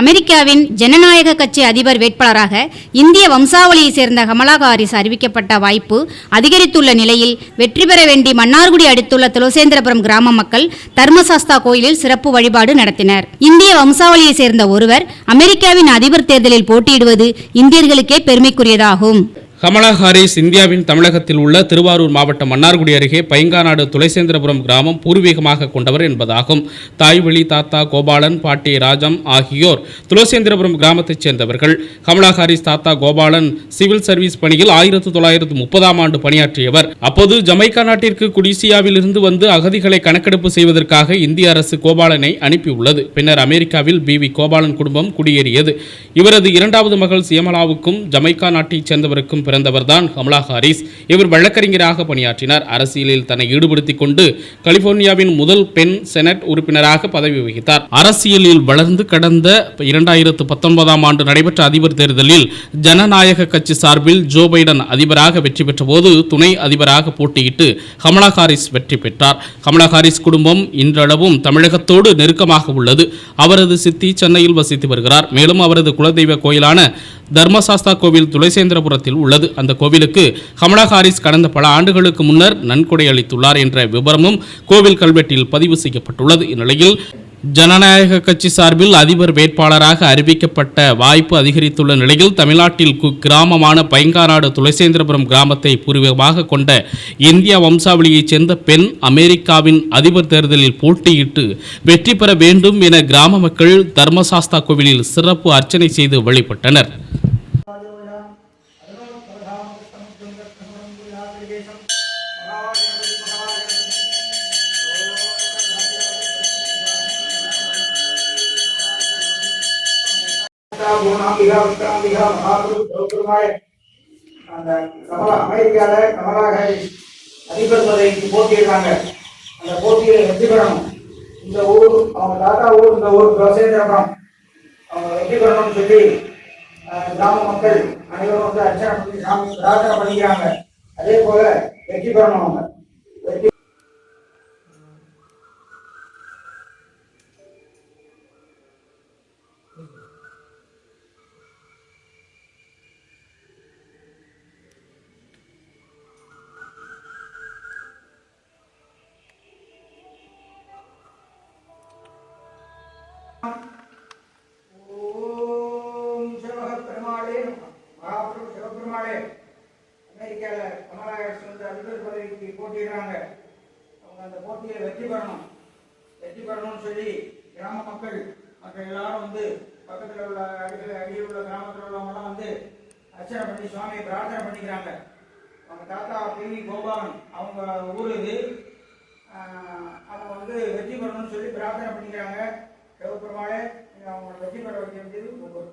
அமெரிக்காவின் ஜனநாயக கட்சி அதிபர் வேட்பாளராக இந்திய வம்சாவளியைச் சேர்ந்த கமலா ஹாரிஸ் அறிவிக்கப்பட்ட வாய்ப்பு அதிகரித்துள்ள நிலையில் வெற்றி பெற வேண்டி மன்னார்குடி அடுத்துள்ள துளசேந்திரபுரம் கிராம மக்கள் தர்மசாஸ்தா கோயிலில் சிறப்பு வழிபாடு நடத்தினர். இந்திய வம்சாவளியைச் சேர்ந்த ஒருவர் அமெரிக்காவின் அதிபர் தேர்தலில் போட்டியிடுவது இந்தியர்களுக்கே பெருமைக்குரியதாகும். கமலா ஹாரிஸ் இந்தியாவின் தமிழகத்தில் உள்ள திருவாரூர் மாவட்டம் மன்னார்குடி அருகே பைங்காநாடு துளைசேந்திரபுரம் கிராமம் பூர்வீகமாக கொண்டவர் என்பதாகும். தாய்வழி தாத்தா கோபாலன் பாட்டி ராஜம் ஆகியோர் துளசேந்திரபுரம் கிராமத்தைச் சேர்ந்தவர்கள். கமலா ஹாரிஸ் தாத்தா கோபாலன் சிவில் சர்வீஸ் பணியில் ஆயிரத்து தொள்ளாயிரத்து முப்பதாம் ஆண்டு பணியாற்றியவர். அப்போது ஜமைக்கா நாட்டிற்கு குடிசியாவில் இருந்து வந்து அகதிகளை கணக்கெடுப்பு செய்வதற்காக இந்திய அரசு கோபாலனை அனுப்பியுள்ளது. பின்னர் அமெரிக்காவில் பி வி கோபாலன் குடும்பம் குடியேறியது. இவரது இரண்டாவது மகள் சியமலாவுக்கும் ஜமைக்கா நாட்டைச் சேர்ந்தவருக்கும் பிறந்தவர்தான் கமலா ஹாரிஸ். இவர் வழக்கறிஞராக பணியாற்றினார். அரசியலில் தன்னை ஈடுபடுத்திக் கொண்டு கலிபோர்னியாவின் முதல் பெண் செனட் உறுப்பினராக பதவி வகித்தார். அரசியலில் வளர்ந்து கடந்த இரண்டாயிரத்து பத்தொன்பதாம் ஆண்டு நடைபெற்ற அதிபர் தேர்தலில் ஜனநாயக கட்சி சார்பில் ஜோ பைடன் அதிபராக வெற்றி பெற்ற போது துணை அதிபராக போட்டியிட்டு கமலா ஹாரிஸ் வெற்றி பெற்றார். கமலா ஹாரிஸ் குடும்பம் இன்றளவும் தமிழகத்தோடு நெருக்கமாக உள்ளது. அவரது சித்தி சென்னையில் வசித்து வருகிறார். மேலும் அவரது குலதெய்வ கோயிலான தர்மசாஸ்தா கோவில் துளைசேந்திரபுரத்தில் உள்ளது. அந்த கோவிலுக்கு கமலா ஹாரிஸ் கடந்த பல ஆண்டுகளுக்கு முன்னர் நன்கொடை அளித்துள்ளார் என்ற விவரமும் கோவில் கல்வெட்டில் பதிவு செய்யப்பட்டுள்ளது. இந்நிலையில் ஜனநாயக கட்சி சார்பில் அதிபர் வேட்பாளராக அறிவிக்கப்பட்ட வாய்ப்பு அதிகரித்துள்ள நிலையில் தமிழ்நாட்டில் கு- கிராமமான பைங்காநாடு துளசேந்திரபுரம் கிராமத்தை பூர்வீகமாக கொண்ட இந்திய வம்சாவளியைச் சேர்ந்த பெண் அமெரிக்காவின் அதிபர் தேர்தலில் போட்டியிட்டு வெற்றி பெற வேண்டும் என கிராம மக்கள் தர்மசாஸ்தா கோவிலில் சிறப்பு அர்ச்சனை செய்து வழிபட்டனர். பூர்ணாம்பிகா விக்ராம்பிகா மகாபுரு கௌதமாய் அந்த கமலா அமெரிக்கால கமலா ஹாரிஸ் அதிபர் பதவிக்கு போட்டியிடுறாங்க அந்த போட்டியை வெற்றி பெறணும் இந்த ஊர் அவங்க தாத்தா ஊர் இந்த ஊர் துளசேந்திரபுரம் அவங்க வெற்றி பெறணும்னு சொல்லி அஹ், கிராம மக்கள் அனைவரும் வந்து அர்ச்சனை பண்ணி சாமி பிரார்த்தனை பண்ணிக்கிறாங்க. அதே போல வெற்றி பெறணும் அவங்க. பெருமாளே நமः. சிவபெருமாளே. அமெரிக்கால கமலா ஹாரிஸ் வந்து அதிபர் பதவிக்கு போட்டிடுறாங்க அவங்க அந்த போட்டியை வெற்றி பெறணும். வெற்றி பெறணும்னு சொல்லி கிராம மக்கள் மக்கள் எல்லாரும் வந்து பக்கத்தில் உள்ள அடியில் அடியில் உள்ள கிராமத்தில் உள்ளவங்கலாம் வந்து அர்ச்சனை பண்ணி சுவாமியை பிரார்த்தனை பண்ணிக்கிறாங்க. அவங்க தாத்தா பி. வி. கோபாலன் அவங்க ஊர் இது. அவங்க வந்து வெற்றி பெறணும்னு சொல்லி பிரார்த்தனை பண்ணிக்கிறாங்க. சிவபெருமாளே நீங்கள் அவங்க வெற்றி பெற வைக்க வேண்டியது ஒவ்வொரு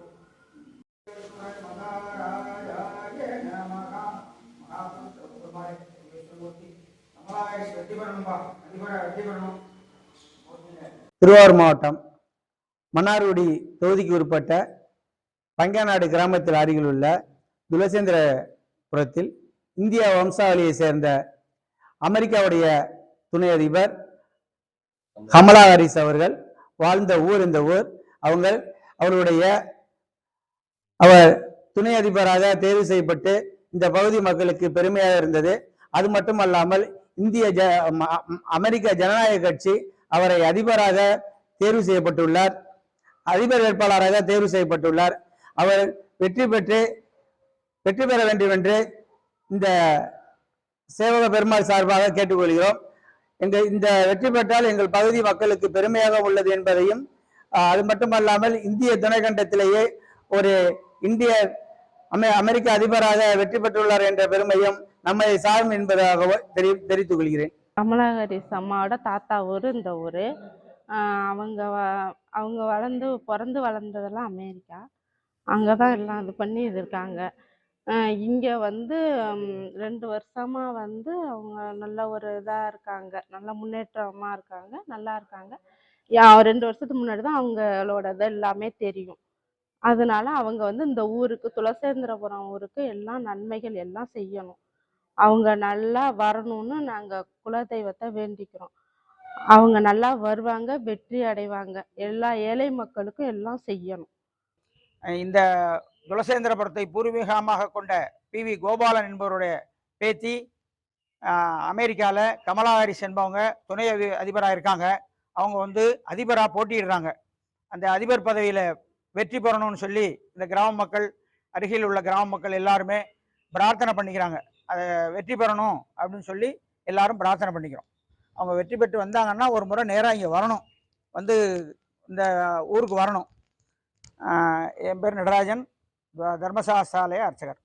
திருவாரூர் மாவட்டம் மன்னார்குடி தொகுதிக்கு உட்பட்ட பங்கநாடு கிராமத்தில் அருகில் உள்ள துளசேந்திரபுரத்தில் இந்திய வம்சாவளியை சேர்ந்த அமெரிக்காவுடைய துணை அதிபர் கமலா ஹாரிஸ் அவர்கள் வாழ்ந்த ஊர் இந்த ஊர். அவங்க அவருடைய அவர் துணை அதிபராக தேர்வு செய்யப்பட்டு இந்த பகுதி மக்களுக்கு பெருமையாக இருந்தது. அது மட்டுமல்லாமல் இந்திய ஜ ம- அமெரிக்க ஜனநாயக கட்சி அவரை அதிபராக தேர்வு செய்யப்பட்டுள்ளார். அதிபர் வேட்பாளராக தேர்வு செய்யப்பட்டுள்ளார். அவர் வெற்றி பெற்று வெற்றி பெற வேண்டும் என்று இந்த சேவக பெருமாள் சார்பாக கேட்டுக்கொள்கிறோம். எங்கள் இந்த வெற்றி பெற்றால் எங்கள் பகுதி மக்களுக்கு பெருமையாக உள்ளது என்பதையும் அது மட்டுமல்லாமல் இந்திய துணைக்கண்டத்திலேயே ஒரு இந்திய அமெ அமெரிக்க அதிபராக வெற்றி பெற்றுள்ளார் என்ற பெருமையும் நம்மை சாரும் என்பதாக தெரி தெரிவித்துக் கொள்கிறேன். கமலா அம்மாவோட தாத்தா ஊர் இந்த ஊர். அவங்க அவங்க வளர்ந்து பிறந்து வளர்ந்ததெல்லாம் அமெரிக்கா. அங்கே தான் எல்லாம் இது பண்ணி இது இருக்காங்க இங்கே வந்து ரெண்டு வருஷமாக வந்து அவங்க நல்ல ஒரு இதாக இருக்காங்க. நல்ல முன்னேற்றமாக இருக்காங்க. நல்லா இருக்காங்க. யா ரெண்டு வருஷத்துக்கு முன்னாடி தான் அவங்களோட இது எல்லாமே தெரியும். அதனால அவங்க வந்து இந்த ஊருக்கு துளசேந்திரபுரம் ஊருக்கு எல்லாம் நன்மைகள் எல்லாம் செய்யணும். அவங்க நல்லா வரணும்னு நாங்கள் குலதெய்வத்தை வேண்டிக்கிறோம். அவங்க நல்லா வருவாங்க வெற்றி அடைவாங்க. எல்லா ஏழை மக்களுக்கும் எல்லாம் செய்யணும். இந்த துளசேந்திரபுரத்தை பூர்வீகமாக கொண்ட பி வி கோபாலன் என்பவருடைய பேத்தி அமெரிக்காவில் கமலா ஹாரிஸ் என்பவங்க துணை அதிபராக இருக்காங்க. அவங்க வந்து அதிபராக போட்டியிடுறாங்க. அந்த அதிபர் பதவியில் வெற்றி பெறணும்னு சொல்லி இந்த கிராம மக்கள் அருகில் உள்ள கிராம மக்கள் எல்லாருமே பிரார்த்தனை பண்ணிக்கிறாங்க. அதை வெற்றி பெறணும் அப்படின்னு சொல்லி எல்லாரும் பிரார்த்தனை பண்ணிக்கிறோம். அவங்க வெற்றி பெற்று வந்தாங்கன்னா ஒரு முறை நேராக இங்கே வரணும். வந்து இந்த ஊருக்கு வரணும். என் பேர் நடராஜன் தர்மசாஸ்திராலய அர்ச்சகர்.